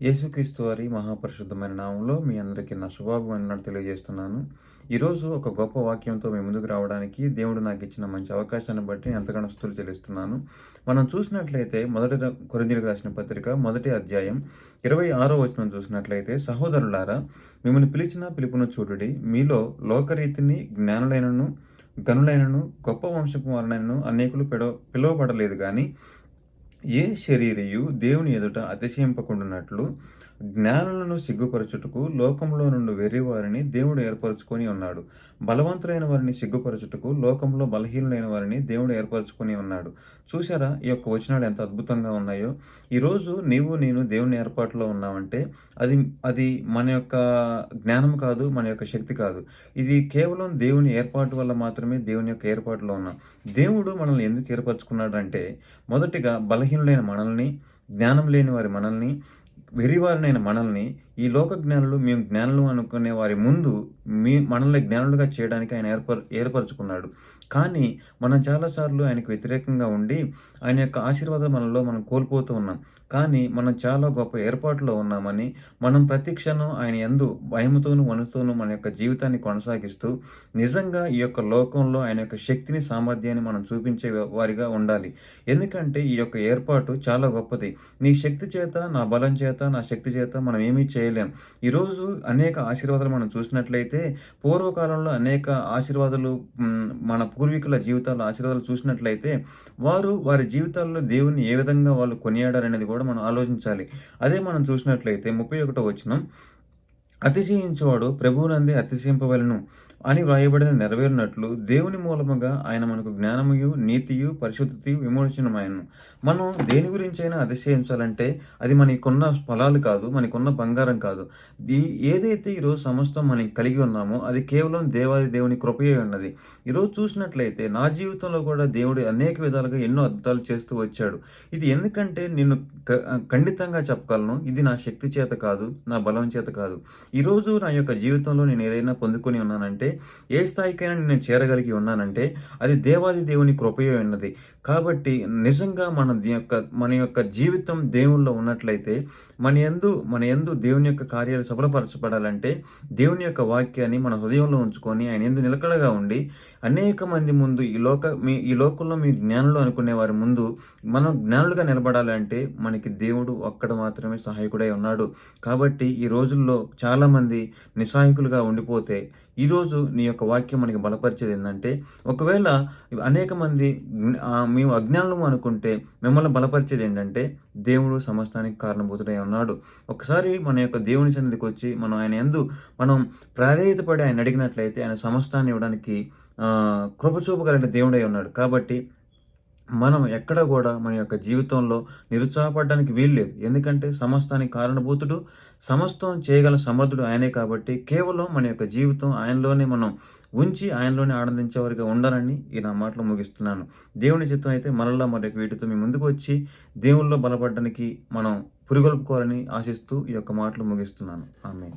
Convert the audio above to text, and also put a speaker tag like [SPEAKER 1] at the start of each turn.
[SPEAKER 1] యేసుక్రీస్తు వారి మహాపరిశుద్ధమైన నామంలో మీ అందరికీ నా శుభాభివందనాలు తెలియజేస్తున్నాను. ఈరోజు ఒక గొప్ప వాక్యంతో మీ ముందుకు రావడానికి దేవుడు నాకు ఇచ్చిన మంచి అవకాశాన్ని బట్టి ఎంతగానో స్థుతులు చెల్లిస్తున్నాను. మనం చూసినట్లయితే మొదటి కొరిందీలకు రాసిన పత్రిక మొదటి అధ్యాయం ఇరవై ఆరో వచనం చూసినట్లయితే సహోదరులారా మిమ్మల్ని పిలిచిన పిలుపును చూడుడి. మీలో లోకరీతిని జ్ఞానులైనను గనులైనను గొప్ప వంశపు వారినైనను అనేకులు పిడవ పిలువబడలేదు కానీ ఏ శరీరయు దేవుని ఎదుట అతిశయింపకుండానట్లు జ్ఞానులను సిగ్గుపరచుటకు లోకంలో నుండి వెర్రి వారిని దేవుడు ఏర్పరచుకొని ఉన్నాడు. బలవంతులైన వారిని సిగ్గుపరచుటకు లోకంలో బలహీనులైన వారిని దేవుడు ఏర్పరచుకొని ఉన్నాడు. చూసారా ఈ యొక్క వచనాలు ఎంత అద్భుతంగా ఉన్నాయో? ఈరోజు నీవు నేను దేవుని ఏర్పాటులో ఉన్నామంటే అది అది మన యొక్క జ్ఞానం కాదు మన యొక్క శక్తి కాదు. ఇది కేవలం దేవుని ఏర్పాటు వల్ల మాత్రమే దేవుని యొక్క ఏర్పాటులో ఉన్నాం. దేవుడు మనల్ని ఎందుకు ఏర్పరచుకున్నాడు అంటే మొదటిగా బలహీనులైన మనల్ని జ్ఞానం లేని వారి మనల్ని వెర్రివారినైన మనల్ని ఈ లోక జ్ఞానులు మేము జ్ఞానులు అనుకునే వారి ముందు మీ మనల్ని జ్ఞానులుగా చేయడానికి ఆయన ఏర్పర ఏర్పరచుకున్నాడు. కానీ మనం చాలాసార్లు ఆయనకు వ్యతిరేకంగా ఉండి ఆయన యొక్క ఆశీర్వాదం మనలో మనం కోల్పోతూ ఉన్నాం. కానీ మనం చాలా గొప్ప ఏర్పాటులో ఉన్నామని మనం ప్రతి క్షణం ఆయన ఎందు భయముతోనూ వణుతోనూ మన యొక్క జీవితాన్ని కొనసాగిస్తూ నిజంగా ఈ యొక్క లోకంలో ఆయన యొక్క శక్తిని సామర్థ్యాన్ని మనం చూపించే వారిగా ఉండాలి. ఎందుకంటే ఈ యొక్క ఏర్పాటు చాలా గొప్పది. నీ శక్తి చేత నా బలం చేత నా శక్తి చేత మనం ఏమీ చేయ చేయలేం. ఈరోజు అనేక ఆశీర్వాదాలు మనం చూసినట్లయితే పూర్వకాలంలో అనేక ఆశీర్వాదాలు మన పూర్వీకుల జీవితాల్లో ఆశీర్వాదాలు చూసినట్లయితే వారు వారి జీవితాల్లో దేవుని ఏ విధంగా వాళ్ళు కొనియాడారనేది కూడా మనం ఆలోచించాలి. అదే మనం చూసినట్లయితే ముప్పై ఒకటో వచ్చిన అతిశయించేవాడు ప్రభువునందే అతిశయింపవలను అని వ్రాయబడిన నెరవేరినట్లు దేవుని మూలముగా ఆయన మనకు జ్ఞానముయు నీతియు పరిశుద్ధి విమోచనమాయను మనం దేని గురించి అయినా అతిశయించాలంటే అది మనకున్న ఫలాలు కాదు మనకున్న బంగారం కాదు. ఈ ఏదైతే ఈరోజు సమస్తం మనం కలిగి ఉన్నామో అది కేవలం దేవాది దేవుని కృపయే ఉన్నది. ఈరోజు చూసినట్లయితే నా జీవితంలో కూడా దేవుడు అనేక విధాలుగా ఎన్నో అద్భుతాలు చేస్తూ వచ్చాడు. ఇది ఎందుకంటే నేను ఖండితంగా చెప్పగలను. ఇది నా శక్తి చేత కాదు నా బలం చేత కాదు. ఈరోజు నా యొక్క జీవితంలో నేను ఏదైనా పొందుకొని ఉన్నానంటే ఏ స్థాయికైనా నేను చేరగలిగి ఉన్నానంటే అది దేవాది దేవుని కృపయో ఉన్నది. కాబట్టి నిజంగా మన యొక్క మన యొక్క జీవితం దేవుల్లో ఉన్నట్లయితే మన ఎందు మన ఎందు దేవుని యొక్క కార్యాలు సఫలపరచబడాలంటే దేవుని యొక్క వాక్యాన్ని మన హృదయంలో ఉంచుకొని ఆయన ఎందు నిలకడగా ఉండి అనేక మంది ముందు ఈ లోక మీ ఈ లోకంలో మీ జ్ఞానులు అనుకునే వారి ముందు మనం జ్ఞానులుగా నిలబడాలంటే మనకి దేవుడు ఒక్కడ మాత్రమే సహాయకుడై ఉన్నాడు. కాబట్టి ఈ రోజుల్లో చాలా చాలామంది నిస్సాయకులుగా ఉండిపోతే ఈరోజు నీ యొక్క వాక్యం మనకి బలపరిచేది ఏంటంటే ఒకవేళ అనేక మంది మేము అజ్ఞానము అనుకుంటే మిమ్మల్ని బలపరిచేది ఏంటంటే దేవుడు సమస్తానికి కారణభూతుడై ఉన్నాడు. ఒకసారి మన యొక్క దేవుని సన్నిధికి వచ్చి మనం ఆయన ఎందు మనం ప్రాధాన్యతపడి ఆయన అడిగినట్లయితే ఆయన సమస్తాన్ని ఇవ్వడానికి కృపచూపగలిగిన దేవుడై ఉన్నాడు. కాబట్టి మనం ఎక్కడ కూడా మన యొక్క జీవితంలో నిరుత్సాహపడడానికి వీల్లేదు ఎందుకంటే సమస్తానికి కారణభూతుడు సమస్తం చేయగల సమర్థుడు ఆయనే కాబట్టి కేవలం మన యొక్క జీవితం ఆయనలోనే మనం ఉంచి ఆయనలోనే ఆనందించేవారిగా ఉండాలని ఈ నా మాటలు ముగిస్తున్నాను. దేవుని చిత్తం అయితే మనలో మరి వీటితో మీ ముందుకు వచ్చి దేవుల్లో బలపడడానికి మనం పురిగొల్పుకోవాలని ఆశిస్తూ ఈ యొక్క మాటలు ముగిస్తున్నాను. ఆమె